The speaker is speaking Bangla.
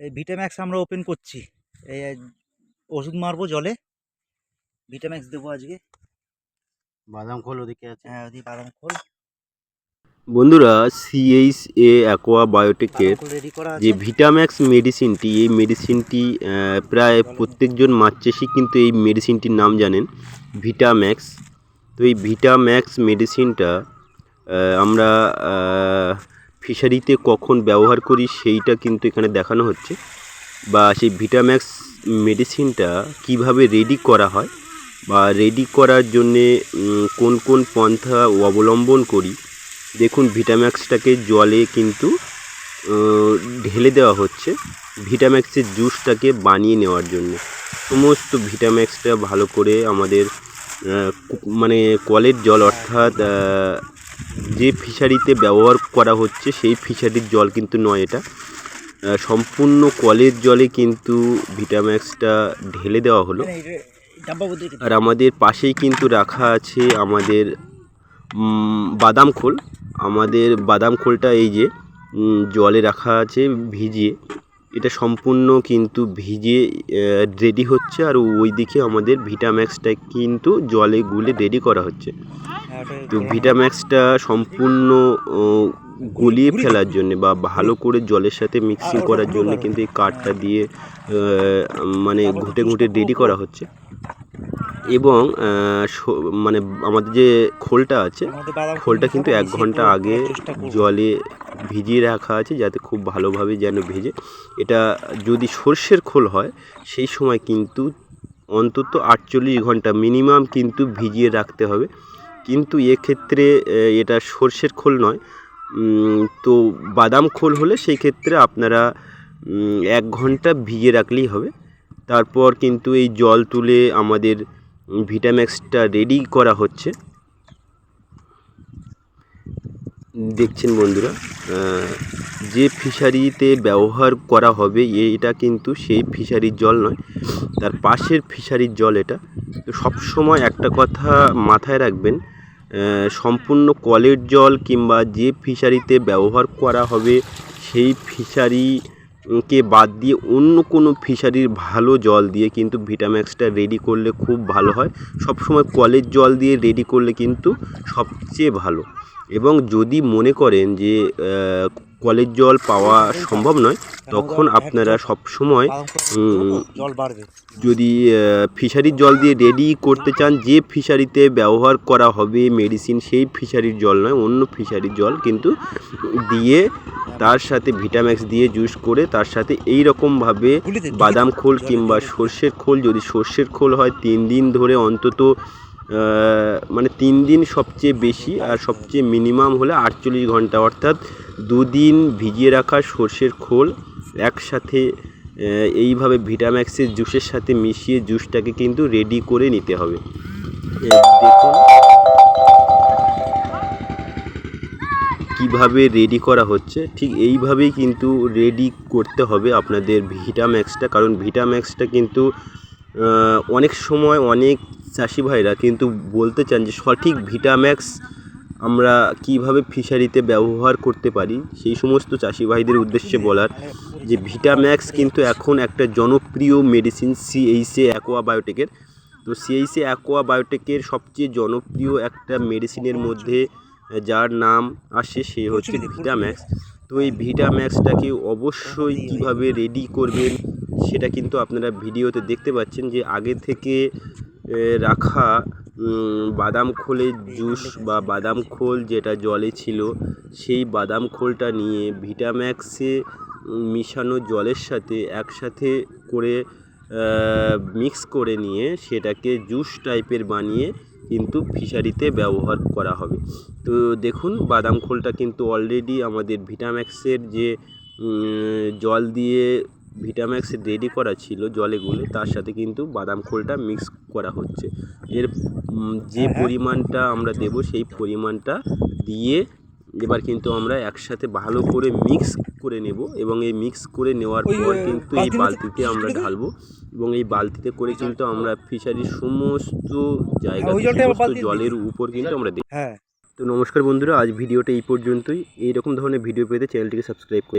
এই ভিটাম্যাক্স আমরা ওপেন করছি। এই ওষুধ মারবো জলে। ভিটাম্যাক্স দেবো আজকে। বাদাম খোল ওদিকে আছে। হ্যাঁ ওদিকে বাদাম খোল। বন্ধুরা সিএইচ এ অ্যাকোয়া বায়োটেকের যে ভিটাম্যাক্স মেডিসিনটি এই মেডিসিনটি প্রায় প্রত্যেকজন মাছ চাষি কিন্তু এই মেডিসিনটির নাম জানেন ভিটাম্যাক্স তো এই ভিটাম্যাক্স মেডিসিনটা আমরা ফিশারিতে কখন ব্যবহার করি সেইটা কিন্তু এখানে দেখানো হচ্ছে। বা সেই ভিটাম্যাক্স মেডিসিনটা কীভাবে রেডি করা হয় বা রেডি করার জন্যে কোন কোন পন্থা অবলম্বন করি, দেখুন ভিটাম্যাক্সটাকে জলে কিন্তু ঢেলে দেওয়া হচ্ছে ভিটাম্যাক্সের জুসটাকে বানিয়ে নেওয়ার জন্য। সমস্ত ভিটাম্যাক্সটা ভালো করে আমাদের মানে কলের জল অর্থাৎ যে ফিশারিতে ব্যবহার করা হচ্ছে সেই ফিশারির জল কিন্তু নয় এটা। সম্পূর্ণ কলের জলে কিন্তু ভিটাম্যাক্সটা ঢেলে দেওয়া হলো। আর আমাদের পাশেই কিন্তু রাখা আছে আমাদের বাদাম খোল। আমাদের বাদাম খোলটা এই যে জলে রাখা আছে ভিজিয়ে। এটা সম্পূর্ণ কিন্তু ভিজিয়ে রেডি হচ্ছে। আর ওই দিকে আমাদের ভিটাম্যাক্সটা কিন্তু জলে গুলে রেডি করা হচ্ছে। হ্যাঁ, তো ভিটাম্যাক্সটা সম্পূর্ণ গলিয়ে ফেলার জন্য বা ভালো করে জলের সাথে মিক্সিং করার জন্য কিন্তু এই কাঠটা দিয়ে মানে ঘুঁটে ঘুঁটে রেডি করা হচ্ছে। এবং মানে আমাদের যে খোলটা আছে খোলটা কিন্তু এক ঘণ্টা আগে জলে ভিজিয়ে রাখা আছে যাতে খুব ভালোভাবে যেন ভেজে। এটা যদি সর্ষের খোল হয় সেই সময় কিন্তু অন্তত আটচল্লিশ ঘণ্টা মিনিমাম কিন্তু ভিজিয়ে রাখতে হবে। কিন্তু এক্ষেত্রে এটা সর্ষের খোল নয় তো বাদাম খোল হলে সেই ক্ষেত্রে আপনারা এক ঘণ্টা ভিজিয়ে রাখলেই হবে। তারপর কিন্তু এই জল তুলে আমাদের ভিটাম্যাক্সটা রেডি করা হচ্ছে। দেখছেন বন্ধুরা যে ফিশারিতে ব্যবহার করা হবে এটা কিন্তু সেই ফিশারির জল নয়, তার পাশের ফিশারির জল এটা। তো সবসময় একটা কথা মাথায় রাখবেন সম্পূর্ণ কলের জল কিংবা যে ফিশারিতে ব্যবহার করা হবে, সেই ফিশারিকে বাদ দিয়ে অন্য কোনো ফিশারির ভালো জল দিয়ে কিন্তু ভিটাম্যাক্সটা রেডি করলে খুব ভালো হয়। সবসময় কলের জল দিয়ে রেডি করলে কিন্তু সবচেয়ে ভালো। এবং যদি মনে করেন যে কলের জল পাওয়া সম্ভব নয় তখন আপনারা জল বাড়বে যদি ফিশারির জল দিয়ে রেডি করতে চান যে ফিশারিতে ব্যবহার করা হবে মেডিসিন সেই ফিশারির জল নয় অন্য ফিশারির জল কিন্তু দিয়ে তার সাথে ভিটাম্যাক্স দিয়ে জুস করে তার সাথে এই রকমভাবে বাদাম খোল কিংবা সর্ষের খোল যদি সর্ষের খোল হয় তিন দিন ধরে অন্তত মানে তিন দিন সবচেয়ে বেশি আর সবচেয়ে মিনিমাম হলে আটচল্লিশ ঘণ্টা অর্থাৎ দুদিন ভিজিয়ে রাখা সর্ষের খোল, একসাথে এইভাবে ভিটাম্যাক্সের জুসের সাথে মিশিয়ে জুসটাকে কিন্তু রেডি করে নিতে হবে। দেখুন। কীভাবে রেডি করা হচ্ছে, ঠিক এইভাবেই কিন্তু রেডি করতে হবে আপনাদের ভিটাম্যাক্সটা, কারণ ভিটাম্যাক্সটা কিন্তু অনেক সময় অনেক চাষি ভাইরা কিন্তু বলতে চান যে সঠিক ভিটাম্যাক্স আমরা কীভাবে ফিশারিতে ব্যবহার করতে পারি, সেই সমস্ত চাষি ভাইদের উদ্দেশ্যে বলার যে ভিটাম্যাক্স কিন্তু এখন একটা জনপ্রিয় মেডিসিন সিএইসে অ্যাকোয়া বায়োটেকের তো সিএইসে অ্যাকোয়া বায়োটেকের সবচেয়ে জনপ্রিয় একটা মেডিসিনের মধ্যে যার নাম আসে, সে হচ্ছে ভিটাম্যাক্স তো এই ভিটাম্যাক্সটাকে অবশ্যই কীভাবে রেডি করবেন, সেটা কিন্তু আপনারা ভিডিওতে দেখতে পাচ্ছেন যে আগে থেকে রাখা বাদাম খোলের জুস বা বাদাম খোল যেটা জলে ছিল, সেই বাদাম খোলটা নিয়ে ভিটাম্যাক্সে মিশানো জলের সাথে একসাথে করে মিক্স করে নিয়ে সেটাকে জুস টাইপের বানিয়ে কিন্তু ফিশারিতে ব্যবহার করা হবে। তো দেখুন, বাদাম খোলটা কিন্তু অলরেডি আমাদের ভিটাম্যাক্সের যে জল দিয়ে ভিটাম্যাক্স রেডি করা ছিল জলে গুলে তার সাথে কিন্তু বাদাম খোলটা মিক্স করা হচ্ছে। এর যে পরিমাণটা আমরা দেব সেই পরিমাণটা দিয়ে এবার কিন্তু আমরা একসাথে ভালো করে মিক্স করে নেব এবং এই মিক্স করে নেওয়ার পর কিন্তু এই বালতিতে আমরা ঢালবো এবং এই বালতিতে করে কিন্তু আমরা ফিশারির সমস্ত জায়গা সমস্ত জলের উপর কিন্তু আমরা দিই হ্যাঁ। তো নমস্কার বন্ধুরা আজ ভিডিওটা এই পর্যন্তই। এইরকম ধরনের ভিডিও পেতে চ্যানেলটিকে সাবস্ক্রাইব করে